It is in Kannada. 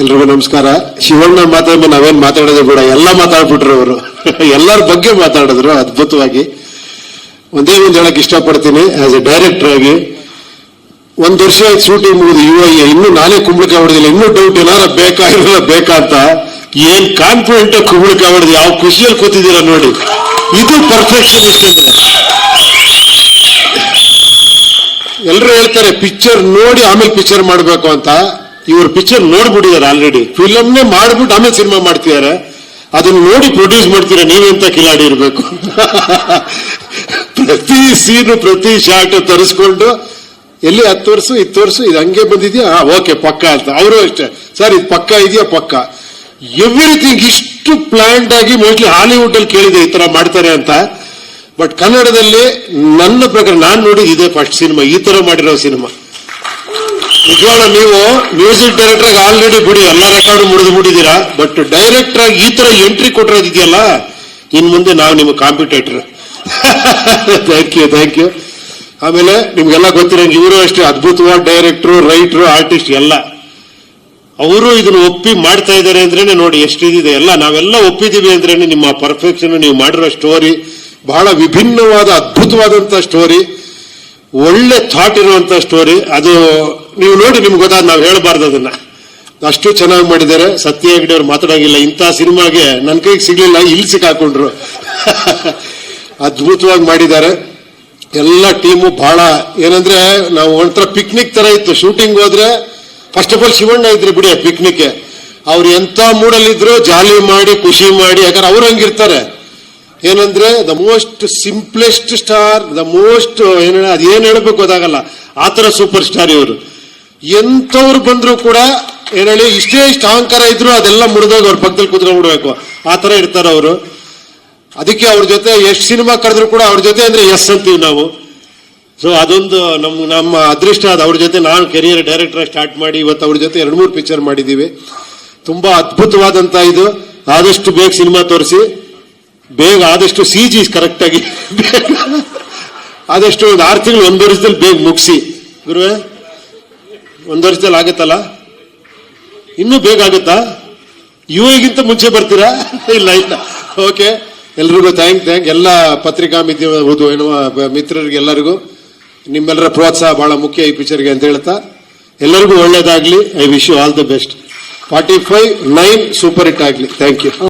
ಎಲ್ರಿಗೂ ನಮಸ್ಕಾರ. ಶಿವಣ್ಣ ಮಾತಾಡ್ಬ ನಾವೇನ್ ಮಾತಾಡೋದು ಬೇಡ. ಎಲ್ಲ ಮಾತಾಡ್ಬಿಟ್ರು ಅವರು ಎಲ್ಲರ ಬಗ್ಗೆ ಮಾತಾಡಿದ್ರು ಅದ್ಭುತವಾಗಿ. ಒಂದೇ ಒಂದು ಹೇಳಕ್ ಇಷ್ಟಪಡ್ತೀನಿ. ಆಸ್ ಎ ಡೈರೆಕ್ಟರ್ ಆಗಿ ಒಂದ್ ವರ್ಷ ಆಯ್ತು ಶೂಟಿಂಗ್ ಮುಗಿದು ಯು ಐ ಇನ್ನು ನಾನೇ ಕುಂಬಳಕಾಯಿ ಹೊಡೆದಿಲ್ಲ ಇನ್ನೂ ಡೌಟ್ ಏನಾರ ಬೇಕಾ ಇರಲ್ಲ ಬೇಕಾ ಅಂತ ಏನ್ ಕಾನ್ಫಿಡೆಂಟ್ ಕುಂಬಳಕಾಯಿ ಹೊಡೆದು ಯಾವ ಖುಷಿಯಲ್ಲಿ ಕೂತಿದ್ದೀರಾ ನೋಡಿ. ಇದು ಪರ್ಫೆಕ್ಷನ್ ಅಂದ್ರೆ. ಎಲ್ಲರೂ ಹೇಳ್ತಾರೆ ಪಿಕ್ಚರ್ ನೋಡಿ ಆಮೇಲೆ ಪಿಕ್ಚರ್ ಮಾಡಬೇಕು ಅಂತ. ಇವ್ರು ಪಿಕ್ಚರ್ ನೋಡ್ಬಿಟ್ಟಿದ್ದಾರೆ ಆಲ್ರೆಡಿ ಫಿಲಮ್ನೇ ಮಾಡ್ಬಿಟ್ಟು ಆಮೇಲೆ ಸಿನಿಮಾ ಮಾಡ್ತಿದ್ದಾರೆ. ಅದನ್ನ ನೋಡಿ ಪ್ರೊಡ್ಯೂಸ್ ಮಾಡ್ತೀರಾ ನೀವೆಂತ ಕಿಲಾಡಿ ಇರಬೇಕು. ಪ್ರತಿ ಸೀನು ಪ್ರತಿ ಶಾಟ್ ತರಿಸ್ಕೊಂಡು, ಎಲ್ಲಿ ಹತ್ತು ವರ್ಷ, ಇತ್ತು ವರ್ಷ, ಇದು ಹಂಗೆ ಬಂದಿದ್ಯಾ? ಓಕೆ ಪಕ್ಕ ಅಂತ. ಅವರು ಅಷ್ಟೇ. ಸರ್, ಇದು ಪಕ್ಕ ಇದೆಯಾ? ಪಕ್ಕ. ಎವ್ರಿಥಿಂಗ್ ಇಷ್ಟು ಪ್ಲಾಂಟ್ ಆಗಿ ಮೋಸ್ಟ್ಲಿ ಹಾಲಿವುಡ್ ಅಲ್ಲಿ ಕೇಳಿದೆ ಈ ತರ ಮಾಡ್ತಾರೆ ಅಂತ. ಬಟ್ ಕನ್ನಡದಲ್ಲಿ ನನ್ನ ಪ್ರಕಾರ ನಾನು ನೋಡಿದ ಇದೆ ಫಸ್ಟ್ ಸಿನಿಮಾ ಈ ತರ ಮಾಡಿರೋ ಸಿನಿಮಾ ನಿಜವಾಗ್ಲೂ ನೀವು ಮ್ಯೂಸಿಕ್ ಡೈರೆಕ್ಟರ್ ಆಗಿ ಆಲ್ರೆಡಿ ಬಿಡಿ, ಎಲ್ಲ ರೆಕಾರ್ಡ್ ಮುರಿದು ಬಿಟ್ಟಿದ್ದೀರಾ? ಬಟ್ ಡೈರೆಕ್ಟರ್ ಆಗಿ ಈ ತರ ಎಂಟ್ರಿ ಕೊಟ್ಟಿರೋದಿದೆಯಲ್ಲ ಇನ್ ಮುಂದೆ ನಾವು ನಿಮ್ಮ competitor thank you thank you ಆಮೇಲೆ ನಿಮ್ಗೆಲ್ಲ ಗೊತ್ತಿರಂಗೆ ಇವರು ಅಷ್ಟೇ ಅದ್ಭುತವಾದ ಡೈರೆಕ್ಟ್ರು, ರೈಟ್ರು ಆರ್ಟಿಸ್ಟ್ ಎಲ್ಲ. ಅವರು ಇದನ್ನ ಒಪ್ಪಿ ಮಾಡ್ತಾ ಇದ್ದಾರೆ ಅಂದ್ರೇನೆ ನೋಡಿ ಎಷ್ಟಿದೆ ಎಲ್ಲ ನಾವೆಲ್ಲ ಒಪ್ಪಿದೀವಿ ಅಂದ್ರೇನೆ ನಿಮ್ಮ ಪರ್ಫೆಕ್ಷನ್ ನೀವು ಮಾಡಿರೋ ಸ್ಟೋರಿ ಬಹಳ ವಿಭಿನ್ನವಾದ, ಅದ್ಭುತವಾದಂತ ಸ್ಟೋರಿ ಒಳ್ಳೆ ಥಾಟ್ ಇರುವಂತ ಸ್ಟೋರಿ ಅದು ನೀವು ನೋಡಿ ನಿಮ್ಗೆ ಗೊತ್ತಾದ ನಾವು ಹೇಳಬಾರ್ದು ಅದನ್ನ. ಅಷ್ಟು ಚೆನ್ನಾಗಿ ಮಾಡಿದ್ದಾರೆ. ಸತ್ಯ ಹೆಗ್ಡೆ ಅವ್ರು ಮಾತಾಡೋಂಗಿಲ್ಲ. ಇಂಥ ಸಿನಿಮಾಗೆ ನನ್ನ ಕೈಗೆ ಸಿಗ್ಲಿಲ್ಲ, ಇಲ್ಲಿ ಸಿಕ್ಕಾಕೊಂಡ್ರು. ಅದ್ಭುತವಾಗಿ ಮಾಡಿದ್ದಾರೆ. ಎಲ್ಲ ಟೀಮು ಬಹಳ ಏನಂದ್ರೆ ನಾವು ಒಂಥರ ಪಿಕ್ನಿಕ್ ತರ ಇತ್ತು. ಶೂಟಿಂಗ್ ಹೋದ್ರೆ ಫಸ್ಟ್ ಆಫ್ ಆಲ್ ಶಿವಣ್ಣ ಇದ್ರಿ ಬಿಡಿ ಪಿಕ್ನಿಕ್ ಅವ್ರು ಎಂತ ಮೂಡಲ್ಲಿದ್ರು ಜಾಲಿ ಮಾಡಿ, ಖುಷಿ ಮಾಡಿ, ಯಾಕಂದ್ರೆ ಅವ್ರು ಹಂಗಿರ್ತಾರೆ. ಏನಂದ್ರೆ the most simplest star the most ಏನ ಅದೇನ್ ಹೇಳಬೇಕು ಗೊತ್ತಾಗಲ್ಲ. ಆ ಥರ ಸೂಪರ್ ಸ್ಟಾರ್ ಇವರು. ಎಂಥವ್ರು ಬಂದರೂ ಕೂಡ ಏನೇಳಿ ಇಷ್ಟೇ ಇಷ್ಟು ಅಹಂಕಾರ ಇದ್ರು ಅದೆಲ್ಲ ಮುರಿದೋಗಿ ಅವ್ರ ಪಕ್ಕದಲ್ಲಿ ಕುತ್ಕೊಂಡ್ಬಿಡ್ಬೇಕು ಆ ಥರ ಇರ್ತಾರೆ ಅವರು. ಅದಕ್ಕೆ ಅವ್ರ ಜೊತೆ ಎಷ್ಟು ಸಿನಿಮಾ ಕರೆದ್ರು ಕೂಡ ಅವ್ರ ಜೊತೆ ಅಂದ್ರೆ ಎಸ್ ಅಂತೀವಿ ನಾವು. ಸೊ ಅದೊಂದು ನಮ್ಮ ನಮ್ಮ ಅದೃಷ್ಟ ಅದು ಅವ್ರ ಜೊತೆ ನಾನು ಕೆರಿಯರ್ ಡೈರೆಕ್ಟರ್ ಸ್ಟಾರ್ಟ್ ಮಾಡಿ, ಇವತ್ತು ಅವ್ರ ಜೊತೆ ಎರಡು ಮೂರು ಪಿಕ್ಚರ್ ಮಾಡಿದ್ದೀವಿ ತುಂಬಾ ಅದ್ಭುತವಾದಂತ ಇದು. ಆದಷ್ಟು ಬೇಗ ಸಿನಿಮಾ ತೋರಿಸಿ. ಬೇಗ ಆದಷ್ಟು ಸಿ ಜಿ ಕರೆಕ್ಟಾಗಿ ಆದಷ್ಟು ಒಂದು ಆರು ತಿಂಗಳು ಒಂದು ವರ್ಷದಲ್ಲಿ ಬೇಗ ಮುಗಿಸಿ. ಗುರುವೆ, ಒಂದು ವರ್ಷದಲ್ಲಿ ಆಗುತ್ತಲ್ಲ? ಇನ್ನೂ ಬೇಗ ಆಗುತ್ತಾ? ಐಗಿಂತ ಮುಂಚೆ ಬರ್ತೀರಾ? ಇಲ್ಲ ಇಲ್ಲ. ಓಕೆ ಎಲ್ರಿಗೂ ಥ್ಯಾಂಕ್ ಥ್ಯಾಂಕ್ ಎಲ್ಲ ಪತ್ರಿಕಾ ಮಿತಿ ಓದು ಎನ್ನುವ ಮಿತ್ರರಿಗೆ ಎಲ್ಲರಿಗೂ ನಿಮ್ಮೆಲ್ಲರ ಪ್ರೋತ್ಸಾಹ ಬಹಳ ಮುಖ್ಯ ಈ ಪಿಕ್ಚರ್ಗೆ ಅಂತ ಹೇಳ್ತಾ. ಎಲ್ಲರಿಗೂ ಒಳ್ಳೇದಾಗಲಿ. I wish you all the best forty five nine super hit ಆಗಲಿ. Thank you